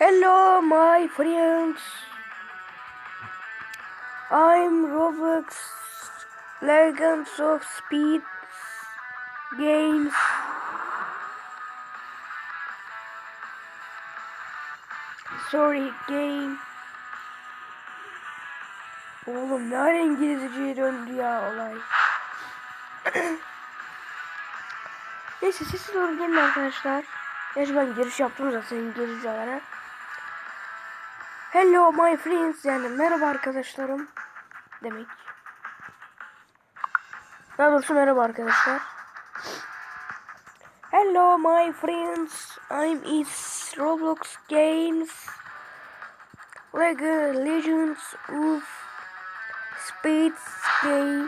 Hello, my friends. I'm Roblox Legends of Speed Games. Sorry, game. Oğlum ne ara İngilizceye döndü ya olay. Neyse sesi doğru gelin arkadaşlar. Gerçi ben giriş yaptım zaten İngilizce olarak. Hello my friends yani merhaba arkadaşlarım demek. Daha doğrusu merhaba arkadaşlar. Hello my friends. I'm is Roblox Games. Lego Legends of Speed Game.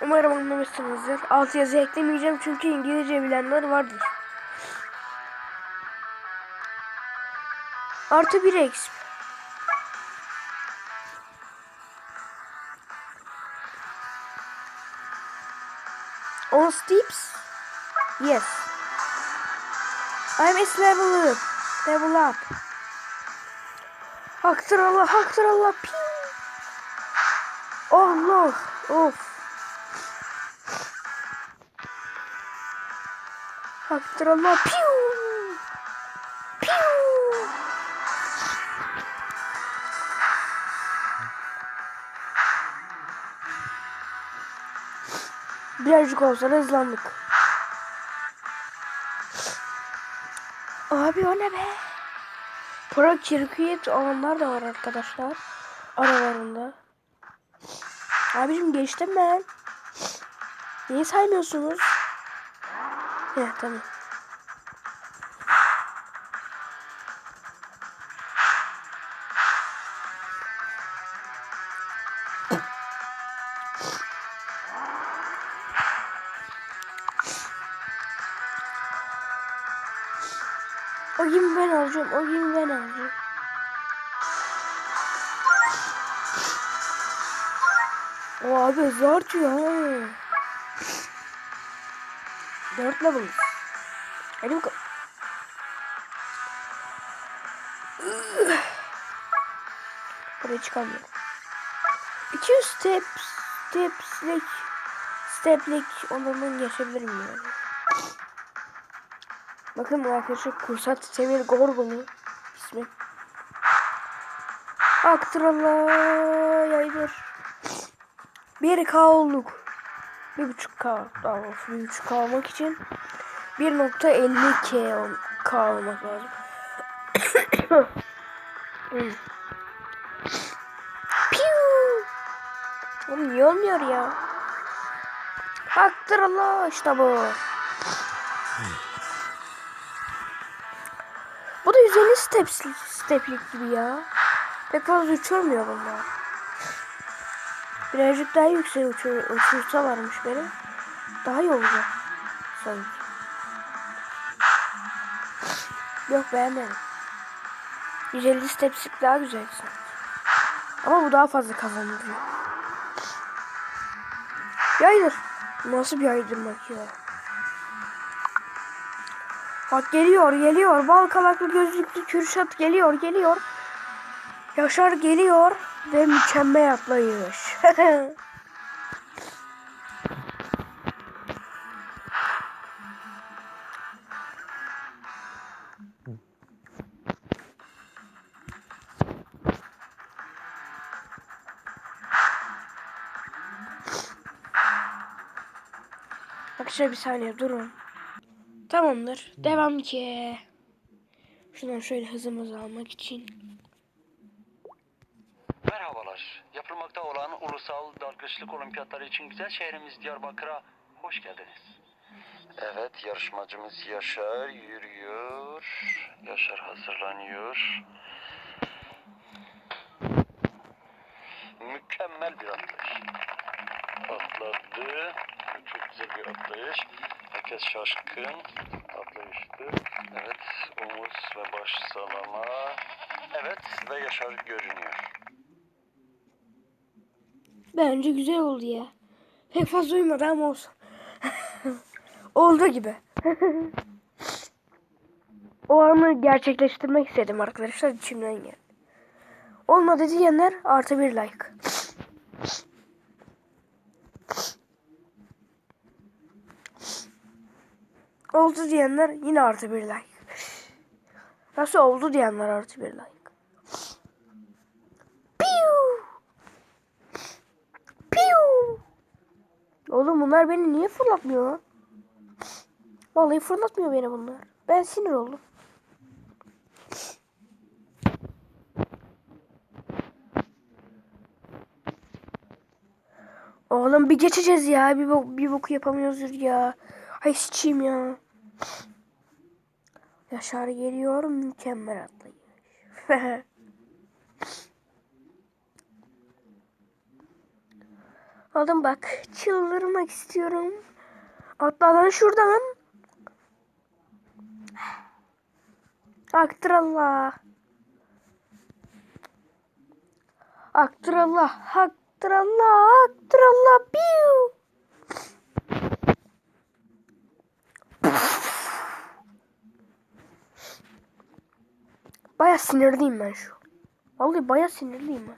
Umarım anlamışsınızdır. Alt yazı eklemeyeceğim çünkü İngilizce bilenler vardır. Artı bir exp. On steps? Yes. I'm is level up. Level up. Haktır Allah, haktır Allah. Piu. Allah. Of. Haktır Allah. Piu. Birazcık olsa da hızlandık. Abi o ne be? Pro circuit olanlar da var arkadaşlar. Aralarında. Abicim geçtim ben. Niye saymıyorsunuz? Heh tamam. O ben alacağım. O gibi ben alacağım. O abi zor diyor ha. Dört level. Hadi bakalım. Buraya çıkamıyorum. 200 step stepslik steplik olanından geçebilirim yani. Bakın bu arkadaşlar Kursat Semir Gorgun'u ismi. Aktrala yaydır. 1K olduk. 1.5K daha doğrusu 1.5K olmak için 1.50K ol- lazım. Piu. Oğlum niye olmuyor ya? Aktrala işte. Bu step, steplik gibi ya. Pek fazla uçurmuyor bunlar. Birazcık daha yüksek uçur, uçursalarmış beni. Daha iyi olacak. Sanki. Yok beğenmedim. 150 stepsik daha güzel. Ama bu daha fazla kazandırıyor. Yaydır. Nasıl bir yaydırmak ya? Bak geliyor geliyor. Bal kalaklı gözlüklü Kürşat geliyor geliyor. Yaşar geliyor ve mükemmel atlayış. Arkadaşlar bir saniye durun. Tamamdır. Devam ki. Şuradan şöyle hızımızı almak için. Merhabalar. Yapılmakta olan ulusal dalgıçlık olimpiyatları için güzel şehrimiz Diyarbakır'a hoş geldiniz. Evet, yarışmacımız Yaşar yürüyor. Yaşar hazırlanıyor. Mükemmel bir atlayış. Atladı. Çok güzel bir atlayış. Herkes şaşkın. Atlayıştı. Evet, omuz ve baş salama. Evet ve Yaşar görünüyor. Bence güzel oldu ya. Pek fazla uyumadı ama olsun. oldu gibi. O anı gerçekleştirmek istedim arkadaşlar içimden geldi. Olmadı diyenler artı bir like. Oldu diyenler yine artı bir like. Nasıl oldu diyenler artı bir like. Piu! Piu! Oğlum bunlar beni niye fırlatmıyor? Vallahi fırlatmıyor beni bunlar. Ben sinir oldum. Oğlum bir geçeceğiz ya. Bir, bok, bir boku yapamıyoruz ya. Hay sıçayım ya. Yaşar geliyor mükemmel atlayış. Oğlum bak çıldırmak istiyorum. Atla lan şuradan. Aktrallah. Aktrallah. Aktrallah. Aktrallah. Piu. Baya sinirliyim ben şu. Vallahi baya sinirliyim ben.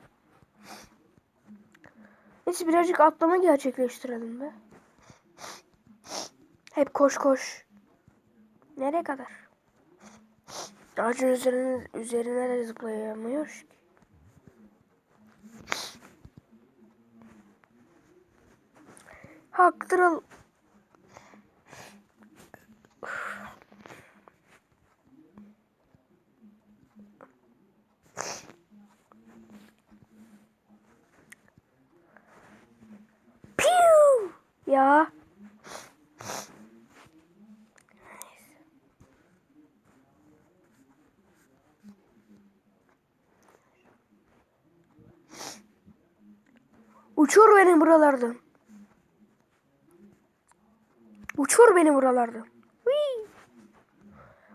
Neyse birazcık atlama gerçekleştirelim be. Hep koş koş. Nereye kadar? Ağacın üzerine, üzerine de zıplayamıyoruz ki. Haktırıl. Piu! Ya. Uçur beni buralardan. Uçur beni buralardan. Whee!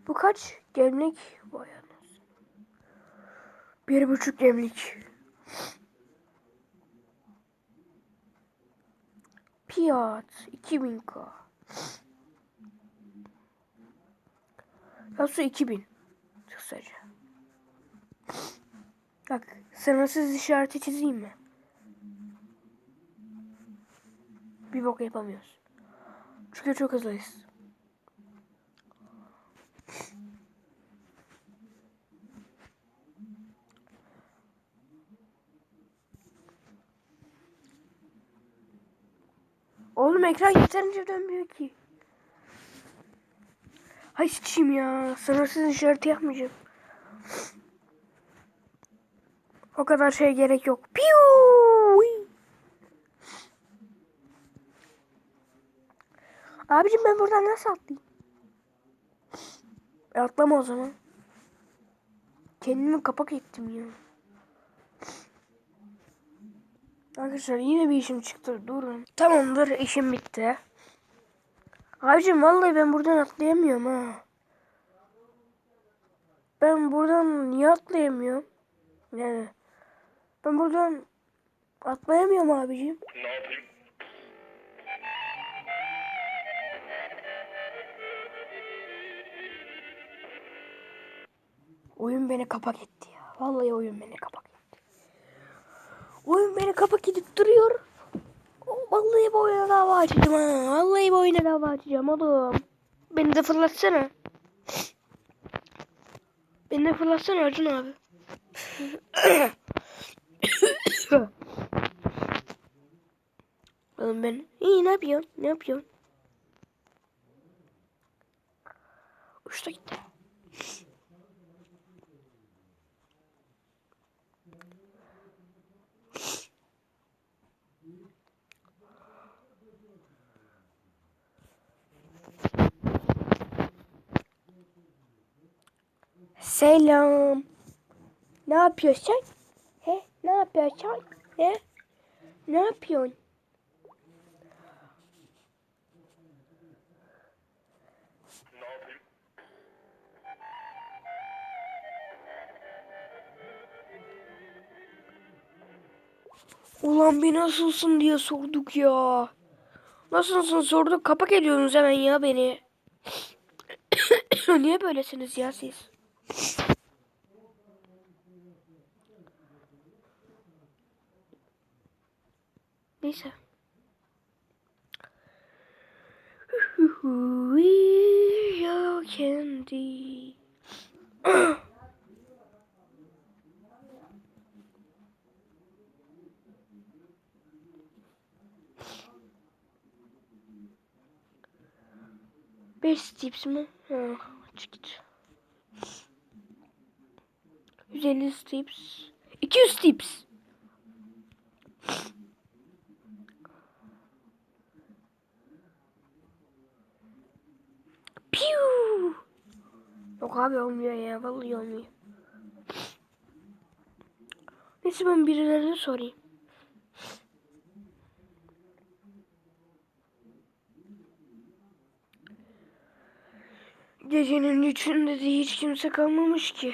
Bu kaç? Gemlik. Vay. Bir buçuk gemlik. Fiyat 2000k. Nasıl 2000? Kısaca. Bak sınırsız işareti çizeyim mi? Bir bok yapamıyoruz. Çünkü çok hızlıyız. Oğlum ekran yeterince dönmüyor ki. Hay sıçayım ya. Sınırsız işareti yapmayacağım. O kadar şey gerek yok. Piu! Abicim ben buradan nasıl atlayayım? E atlama o zaman. Kendimi kapak ettim ya. Arkadaşlar yine bir işim çıktı. Durun. Tamamdır işim bitti. Abicim vallahi ben buradan atlayamıyorum ha. Ben buradan niye atlayamıyorum? Yani ben buradan atlayamıyorum abicim. Oyun beni kapak etti ya. Vallahi oyun beni kapak etti. Oyun beni kapak edip duruyor. Vallahi bu oyuna dava açacağım ha. Vallahi bu oyuna dava açacağım oğlum. Beni de fırlatsana. Beni de fırlatsana Acun abi. Oğlum ben iyi ne yapıyorsun? Ne yapıyorsun? Uçta gitti. Selam. Ne yapıyorsun? He? Ne yapıyorsun? He? Ne yapıyorsun? Ulan bir nasılsın diye sorduk ya. Nasılsın sorduk kapak ediyorsunuz hemen ya beni. Niye böylesiniz ya siz? Neyse. We are candy. Beş tips mi? Ha, aç git. 150 tips. 200 tips. Piu. Yok abi olmuyor ya. Vallahi olmuyor. Neyse ben birilerine sorayım. Gecenin üçünde de hiç kimse kalmamış ki.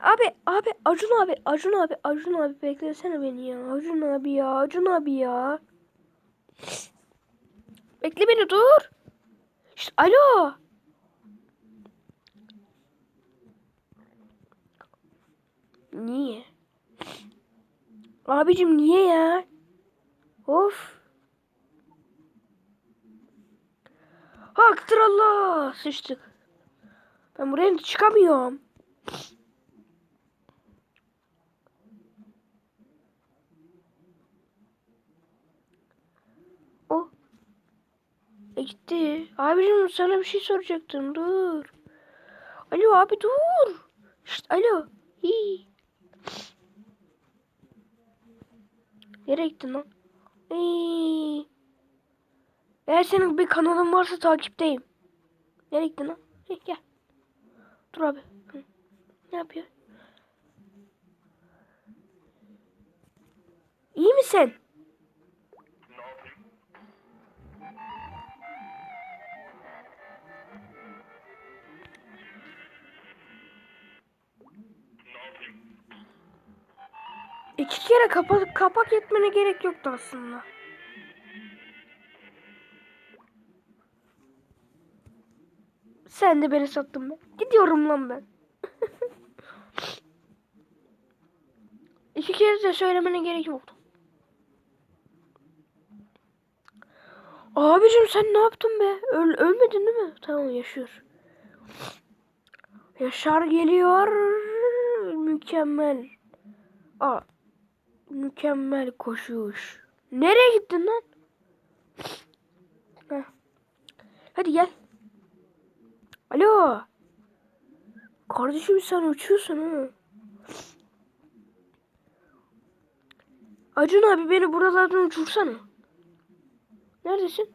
Abi abi Acun abi Acun abi Acun abi beklesene beni ya. Acun abi ya Acun abi ya. Bekle beni dur. Şşt, alo. Niye? Abicim niye ya? Of. Haktır Allah. Sıçtık. Ben buraya çıkamıyorum. O. E gitti. Abicim sana bir şey soracaktım. Dur. Alo abi dur. Şşt, alo. Hii. Nereye gittin lan? Hii. Eğer senin bir kanalın varsa takipteyim. Nereye gittin lan? Hey, gel. Dur abi. Hı. Ne yapıyor? İyi misin? İki kere kapak, kapak etmene gerek yoktu aslında. Sen de beni sattın be. Gidiyorum lan ben. İki kere de söylemene gerek yoktu. Abicim sen ne yaptın be? Öl ölmedin değil mi? Tamam yaşıyor. Yaşar geliyor. Mükemmel. Aa, mükemmel koşuş. Nereye gittin lan? Hadi gel. Alo. Kardeşim sen uçuyorsun ha. Acun abi beni buralardan uçursana. Neredesin?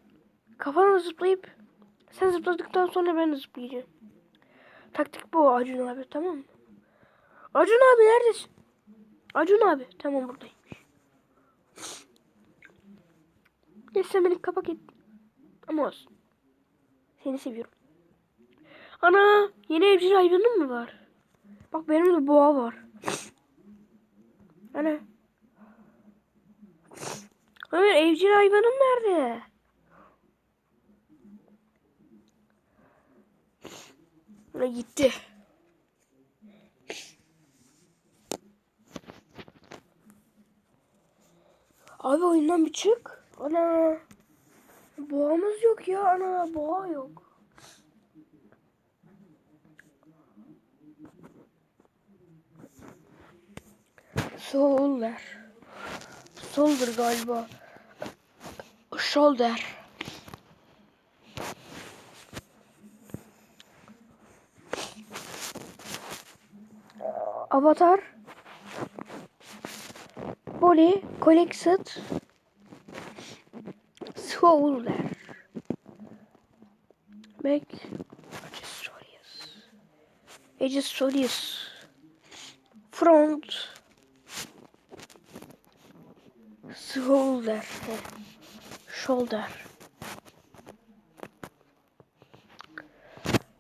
Kafana zıplayıp sen zıpladıktan sonra ben zıplayacağım. Taktik bu Acun abi tamam mı? Acun abi neredesin? Acun abi tamam buradayım. Neyse beni kapak etti. Ama olsun. Seni seviyorum. Ana yeni evcil hayvanın mı var? Bak benim de boğa var. Ana. Ömer evcil hayvanın nerede? Ana gitti. Abi oyundan bir çık. Ana. Boğamız yok ya ana boğa yok. Shoulder. Shoulder galiba. Shoulder. Avatar. Body collected. Shoulder. Back. Aegis Aegis Front. Shoulder. Shoulder.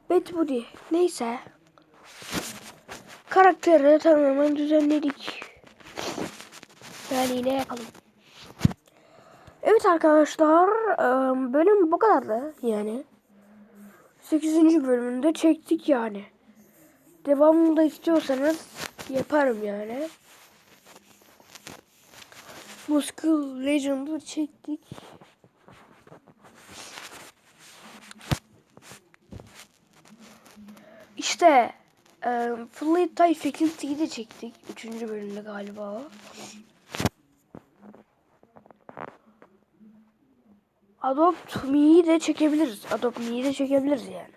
Bad body. Neyse. Karakteri tamamen düzenledik. Yani yine yapalım. Evet arkadaşlar. ıı, Bölüm bu kadardı yani. 8. bölümünde çektik yani. Devamını da istiyorsanız yaparım yani. Muscle Legend'ı çektik. İşte e, Fleet Faculty'yi de çektik. 3. bölümde galiba Adopt Me'yi de çekebiliriz. Adopt Me'yi de çekebiliriz yani.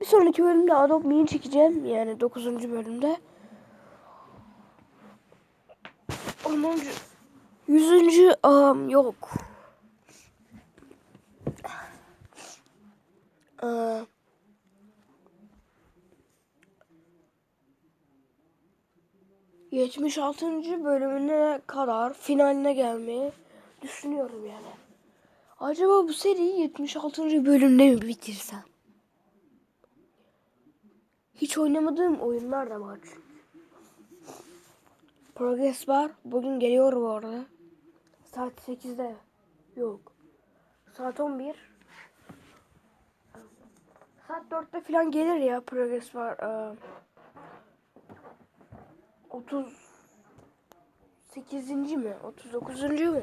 Bir sonraki bölümde Adopt Me'yi çekeceğim. Yani 9. bölümde. 10. 100. Um, yok. Aa, Yetmiş altıncı bölümüne kadar finaline gelmeyi düşünüyorum yani. Acaba bu seriyi 76. bölümde mi bitirsem? Hiç oynamadığım oyunlar da var çünkü. Progress var. Bugün geliyor bu arada. Saat 8'de. Yok. Saat 11. Saat 4'te falan gelir ya Progress var. Ee, 38. mi? 39. mu?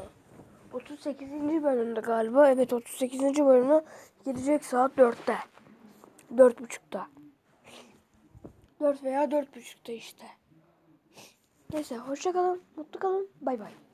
38. bölümde galiba. Evet 38. bölüme gelecek saat 4'te. 4.30'da. 4 veya 4.30'da işte. Neyse hoşça kalın, mutlu kalın. Bay bay.